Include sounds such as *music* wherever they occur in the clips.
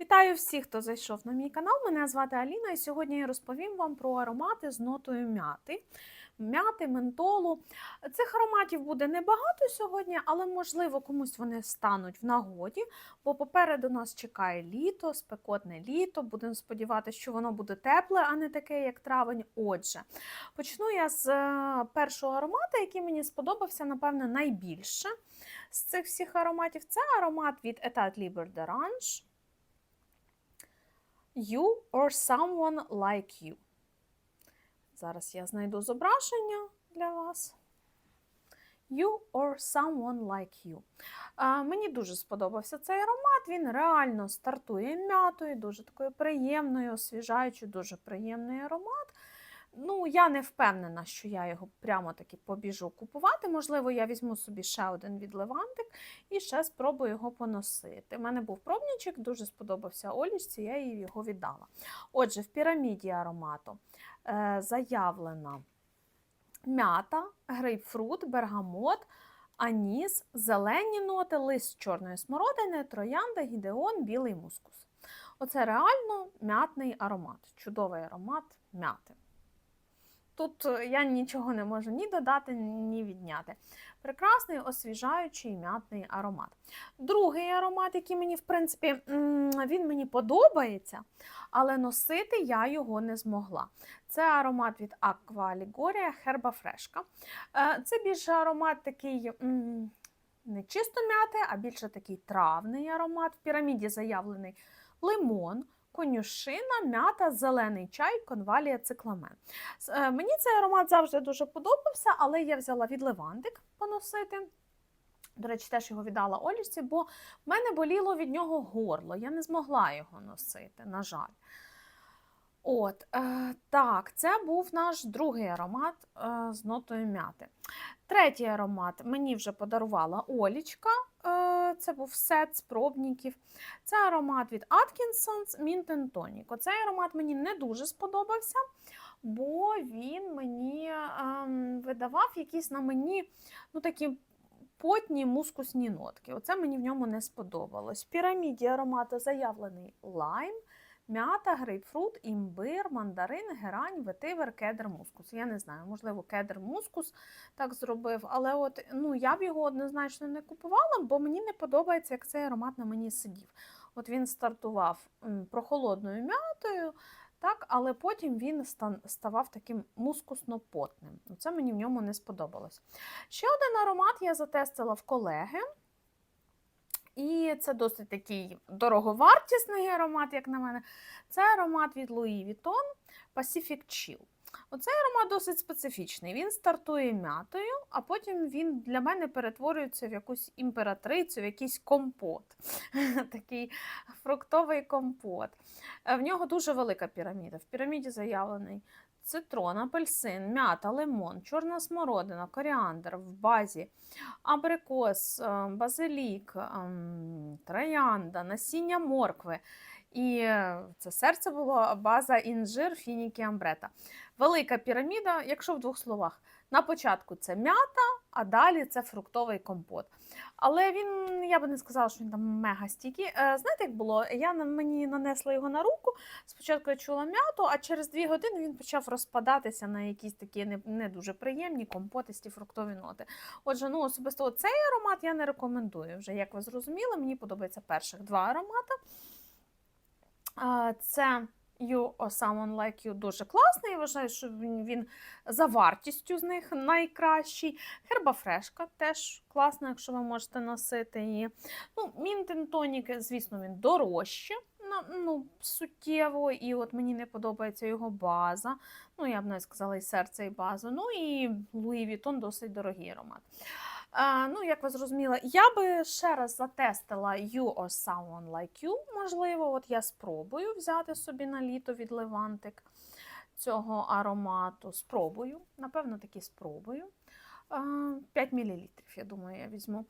Вітаю всіх, хто зайшов на мій канал. Мене звати Аліна, і сьогодні я розповім вам про аромати з нотою м'яти. М'яти, ментолу. Цих ароматів буде небагато сьогодні, але можливо комусь вони стануть в нагоді, бо попереду нас чекає літо, спекотне літо. Будемо сподіватися, що воно буде тепле, а не таке, як травень. Отже, почну я з е, першого аромату, який мені сподобався, напевне, найбільше з цих всіх ароматів. Це аромат від Etat Libre d'Orange. You or someone like you. Зараз я знайду зображення для вас. You or someone like you. А, мені дуже сподобався цей аромат. Він реально стартує м'ятою, дуже такою приємною, освіжаючою, дуже приємний аромат. Ну, я не впевнена, що я його прямо таки побіжу купувати. Можливо, я візьму собі ще один від Левантик і ще спробую його поносити. У мене був пробничок, дуже сподобався Олічці, я їй його віддала. Отже, в піраміді аромату е, заявлена м'ята, грейпфрут, бергамот, аніс, зелені ноти, лист чорної смородини, троянда, гідеон, білий мускус. Оце реально м'ятний аромат, чудовий аромат м'яти. Тут е, я нічого не можу ні додати, ні відняти. Прекрасний освіжаючий м'ятний аромат. Другий аромат, який мені, в принципі, він мені подобається, але носити я його не змогла. Це аромат від Aqua Ligoria Herba Fresca. Е, Це більше аромат такий. Не чисто м'яти, а більше такий травний аромат. В піраміді заявлений лимон, конюшина, м'ята, зелений чай, конвалія, цикламен. Е, Мені цей аромат завжди дуже подобався, але я взяла від Левантик поносити. До речі, теж його віддала Олічці, бо в мене боліло від нього горло. Я не змогла його носити, на жаль. От, е, Так, це був наш другий аромат е, з нотою м'яти. Третій аромат мені вже подарувала Олічка. Е, це був сет з пробників. Це аромат від Atkinsons Mint and Tonic. Оцей аромат мені не дуже сподобався, бо він мені ем, видавав якісь на мені ну, такі потні мускусні нотки. Оце мені в ньому не сподобалось. В піраміді аромату заявлений лайм. М'ята, грейпфрут, імбир, мандарин, герань, ветивер, кедр, мускус. Я не знаю, можливо, кедр мускус так зробив, але от ну я б його однозначно не купувала, бо мені не подобається, як цей аромат на мені сидів. От він стартував прохолодною м'ятою, так, але потім він ставав таким мускусно-потним. Це мені в ньому не сподобалось. Ще один аромат я затестила в колеги. Це досить такий дороговартісний аромат, як на мене. Це аромат від Louis Vuitton Pacific Chill. Оцей аромат досить специфічний. Він стартує м'ятою, а потім він для мене перетворюється в якусь імператрицю, в якийсь компот. *laughs* Такий фруктовий компот. В нього дуже велика піраміда. В піраміді заявлений цитрон, апельсин, м'ята, лимон, чорна смородина, коріандр в базі, абрикос, е, базилік, ем, троянда, насіння моркви. І це серце було база інжир, фініки, амбрета. Велика піраміда, якщо в двох словах. На початку це м'ята, а далі це фруктовий компот. Але він, я би не сказала, що він там мега стійкий. Е, знаєте, як було? Я мені нанесла його на руку. Спочатку я чула м'яту, а через дві години він почав розпадатися на якісь такі не, не дуже приємні компотисті фруктові ноти. Отже, ну особисто цей аромат я не рекомендую. Вже як ви зрозуміли, мені подобаються перших два аромати. Це You or Someone Like You дуже класний. Я вважаю, що він, він за вартістю з них найкращий. Хербафрешка теж класна, якщо ви можете носити її. Ну, Мінтен тонік, звісно, він дорожче. Ну, суттєво, і от мені не подобається його база. Ну, я б не сказала, і серце, і базу. Ну і Louis Vuitton досить дорогий аромат. Ну, як ви зрозуміли, я би ще раз затестила You or Someone Like You. Можливо, от я спробую взяти собі на літо від Левантик цього аромату. Спробую, напевно, таки спробую. 5 мл, я думаю, я візьму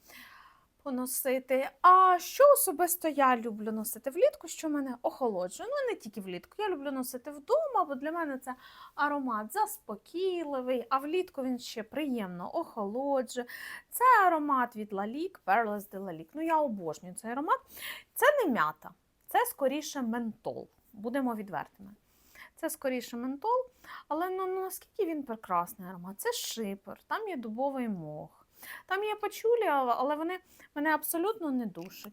поносити. А що особисто я люблю носити влітку, що мене охолоджує? Ну, не тільки влітку. Я люблю носити вдома, бо для мене це аромат заспокійливий, а влітку він ще приємно охолоджує. Це аромат від Лалік, Pearls de Lalique. Ну, я обожнюю цей аромат. Це не м'ята. Це скоріше ментол. Будемо відвертими. Це скоріше ментол, але ну, наскільки він прекрасний аромат? Це шипер, там є дубовий мох, там є пачулі, але вони мене абсолютно не душать.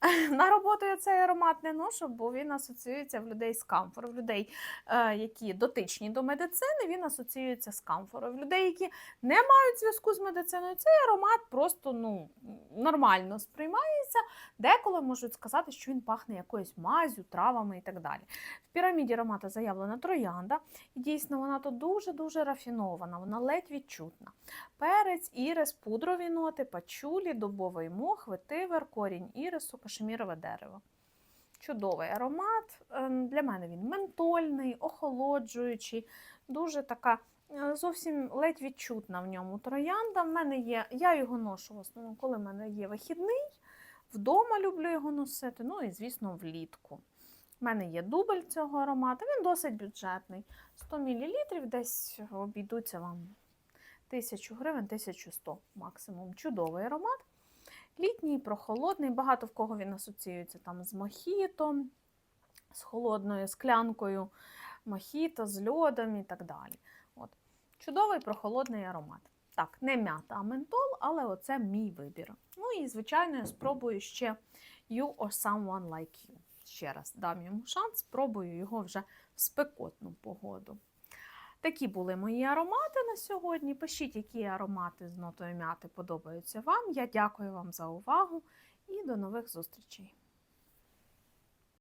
*laughs* На роботу я цей аромат не ношу, бо він асоціюється в людей з камфором. В людей, е, які дотичні до медицини, він асоціюється з камфором. В людей, які не мають зв'язку з медициною, цей аромат просто ну, нормально сприймається. Деколи можуть сказати, що він пахне якоюсь мазю, травами і так далі. В піраміді аромата заявлена троянда, і дійсно вона тут дуже-дуже рафінована, вона ледь відчутна. Перець, ірис, пудрові ноти, пачулі, дубовий мох, ветивер, корінь ірису, кашемірове дерево. Чудовий аромат. Ем, Для мене він ментольний, охолоджуючий, дуже така е, зовсім ледь відчутна в ньому троянда. В мене є, я його ношу в основному, коли в мене є вихідний. Вдома люблю його носити, ну і, звісно, влітку. У мене є дубль цього аромату, він досить бюджетний. 100 мл десь обійдуться вам 1000 гривень, 1100 максимум. Чудовий аромат. Літній, прохолодний, багато в кого він асоціюється там з мохітом, з холодною склянкою мохіто, з льодом і так далі. От. Чудовий прохолодний аромат. Так, не м'ята, а ментол, але оце мій вибір. Ну і, звичайно, я спробую ще You or Someone Like You. Ще раз дам йому шанс, спробую його вже в спекотну погоду. Такі були мої аромати на сьогодні. Пишіть, які аромати з нотою м'яти подобаються вам. Я дякую вам за увагу і до нових зустрічей!